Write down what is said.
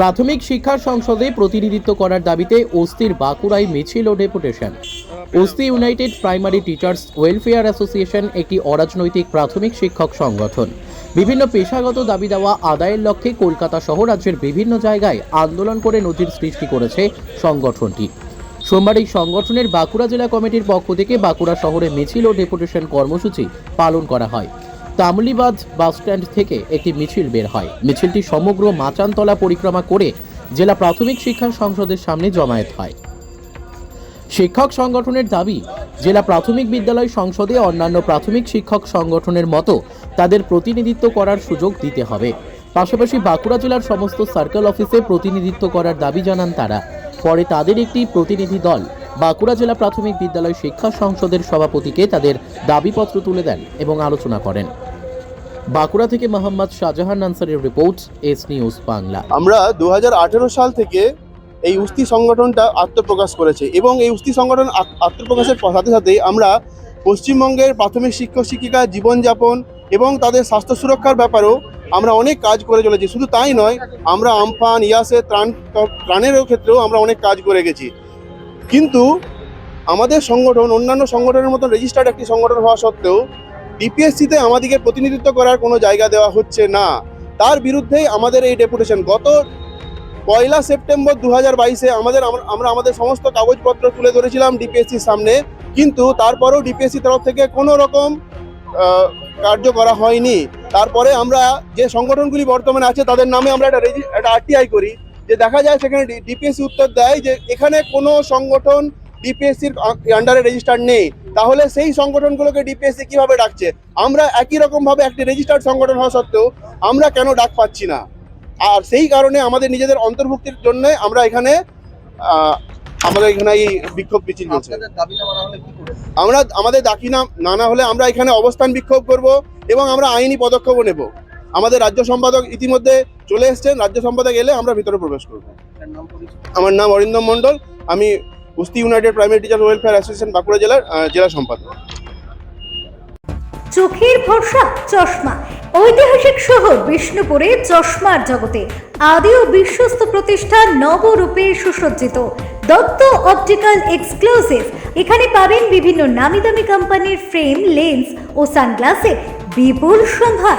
প্রাথমিক শিক্ষা সংসদে প্রতিনিধিত্ব করার দাবিতে অস্থির বাঁকুড়ায় মিছিল ও ডেপুটেশন। অস্থি united primary teachers welfare association একটি অরাজনৈতিক প্রাথমিক শিক্ষক সংগঠন। বিভিন্ন পেশাগত দাবি দেওয়া আদায়ের লক্ষ্যে কলকাতা সহ রাজ্যের বিভিন্ন জায়গায় আন্দোলন করে নজির সৃষ্টি করেছে সংগঠনটি। সোমবার এই সংগঠনের বাঁকুড়া জেলা কমিটির পক্ষ থেকে বাঁকুড়া শহরে মিছিল ও ডেপুটেশন কর্মসূচি পালন করা হয়। তামলিবাদ বাসস্ট্যান্ড থেকে একটি মিছিল বের হয়। মিছিলটি সমগ্র মাচানতলা পরিক্রমা করে জেলা প্রাথমিক শিক্ষা সংসদের সামনে জমায়েত হয়। শিক্ষক সংগঠনের দাবি, জেলা প্রাথমিক বিদ্যালয় সংসদে অন্যান্য প্রাথমিক শিক্ষক সংগঠনের মতো তাদের প্রতিনিধিত্ব করার সুযোগ দিতে হবে। পাশাপাশি বাঁকুড়া জেলার সমস্ত সার্কেল অফিসে প্রতিনিধিত্ব করার দাবি জানান তারা। পরে তাদের একটি প্রতিনিধি দল বাঁকুড়া জেলা প্রাথমিক বিদ্যালয় শিক্ষা সংসদের সভাপতিকে তাদের দাবিপত্র তুলে দেন এবং আলোচনা করেন। বাঁকুড়া থেকে মোহাম্মদ শাহজাহান আনসারের রিপোর্ট, এস নিউজ বাংলা। আমরা দু হাজার আঠেরো সাল থেকে এই উস্তি সংগঠনটা আত্মপ্রকাশ করেছে এবং এই উস্তি সংগঠন আত্মপ্রকাশের সাথে সাথে আমরা পশ্চিমবঙ্গের প্রাথমিক শিক্ষক শিক্ষিকা জীবনযাপন এবং তাদের স্বাস্থ্য সুরক্ষার ব্যাপারেও আমরা অনেক কাজ করে চলেছি। শুধু তাই নয়, আমরা আমফান, ইয়াসে, ত্রাণ ত্রাণেরও ক্ষেত্রেও আমরা অনেক কাজ করে গেছি। কিন্তু আমাদের সংগঠন, অন্যান্য সংগঠনের মতো রেজিস্টার্ড একটি সংগঠন হওয়া সত্ত্বেও ডিপিএসসিতে আমাদেরকে প্রতিনিধিত্ব করার কোনো জায়গা দেওয়া হচ্ছে না। তার বিরুদ্ধেই আমাদের এই ডেপুটেশন। গত পয়লা সেপ্টেম্বর দু হাজার বাইশে আমাদের আমরা আমাদের সমস্ত কাগজপত্র তুলে ধরেছিলাম ডিপিএসসির সামনে, কিন্তু তারপরেও ডিপিএসসি তরফ থেকে কোনো রকম কার্য করা হয়নি। তারপরে আমরা যে সংগঠনগুলি বর্তমানে আছে, তাদের নামে আমরা একটা রেজি, একটা আরটিআই করি, যে দেখা যায় সেখানে ডিপিএসসি উত্তর দেয় যে এখানে কোনো সংগঠন ডিপিএসসির আন্ডারে রেজিস্টার নেই। তাহলে সেই সংগঠনগুলোকে ডিপিএসসি কীভাবে ডাকছে? আমরা একই রকম ভাবে একটি রেজিস্টার্ড সংগঠন হওয়া সত্ত্বেও আমরা কেন ডাক পাচ্ছি না? আর সেই কারণে আমাদের নিজেদের অন্তর্ভুক্তির জন্য আমরা এখানে আমাদের এখানে এই বিক্ষোভ মিছিল চলছে। আমরা আমাদের দাবি না না না হলে আমরা এখানে অবস্থান বিক্ষোভ করব এবং আমরা আইনি পদক্ষেপও নেব। আমাদের রাজ্য সম্পাদক ইতিমধ্যে চলে এসছেন রাজ্য সম্পাদক এলে আমরা ভিতরে প্রবেশ করব। আমার নাম অরিন্দম মণ্ডল আমি Usthi united primary teacher welfare association Bankura জেলার জেলা সম্পাদক। চোখের ভরসা, চশমা। ঐতিহাসিক শহর বিষ্ণুপুরে চশমার জগতে আদি ও বিশ্বস্ত প্রতিষ্ঠান নবরূপে সুসজ্জিত। Dutta optical exclusive. এখানে পাবেন বিভিন্ন নামি দামি কোম্পানির ফ্রেম, লেন্স ও সানগ্লাসের বিপুল সম্ভার।